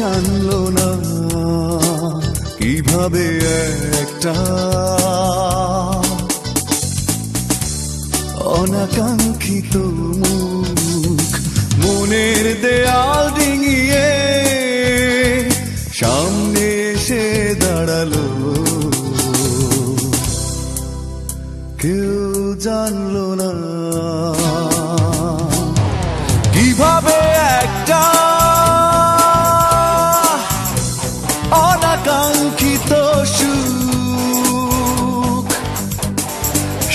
জানলো না। কীভাবে একটা অনাকাঙ্ক্ষিত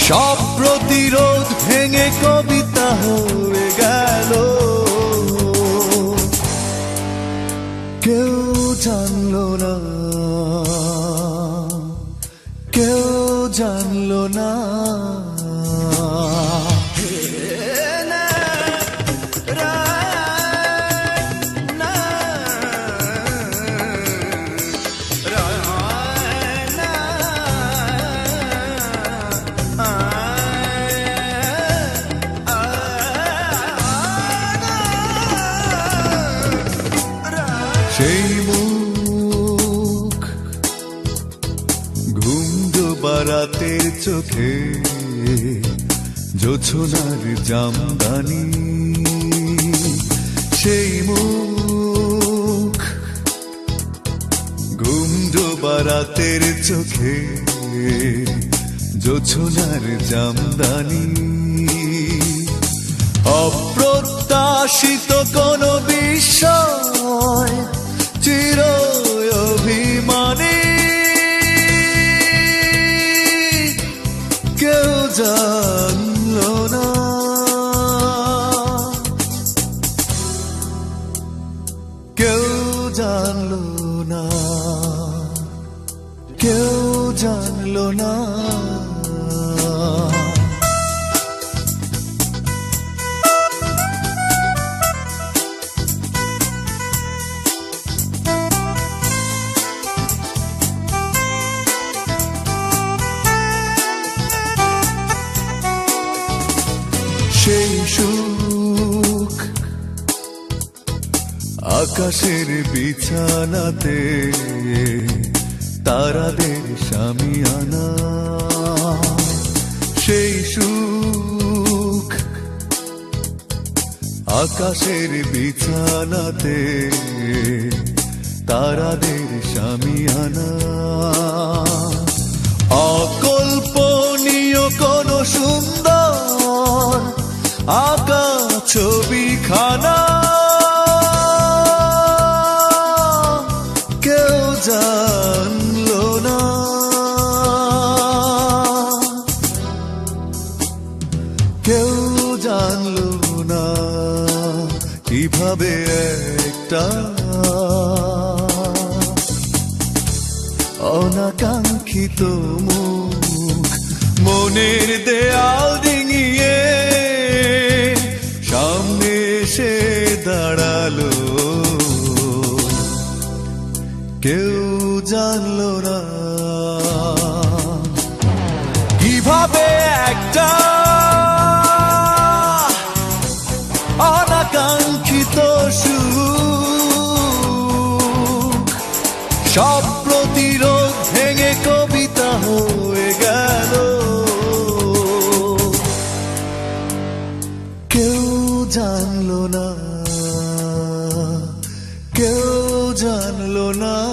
সব প্রতিরোধ ভেঙে কবিতা হয়ে গেল। কেউ জানল না কেউ জানল না। সেই মুখ ঘুম বারাতের চোখে, জোছনার জামদানি। সেই মুখ ঘুম বারাতের চোখে, জোছনার জামদানি। অপ্রত্যাশিত কোন বিষয় চির অভিমানী। কেউ জানলো না। কেউ জানলো না। কেউ জানলো না। সেই সুখ। আকাশের বিছানাতে তারাদের স্বামী আনা। সেই সুখ। আকাশের বিছানাতে তারাদের স্বামী আনা। অকল্পনীয় কেউ জানলো না কীভাবে একটা অনাকাঙ্ক্ষিত মুখ মনের দেয়াল ডিঙিয়ে সামনে এসে দাঁড়াল। কেউ জানলো না জানলো না কেউ জানলো না।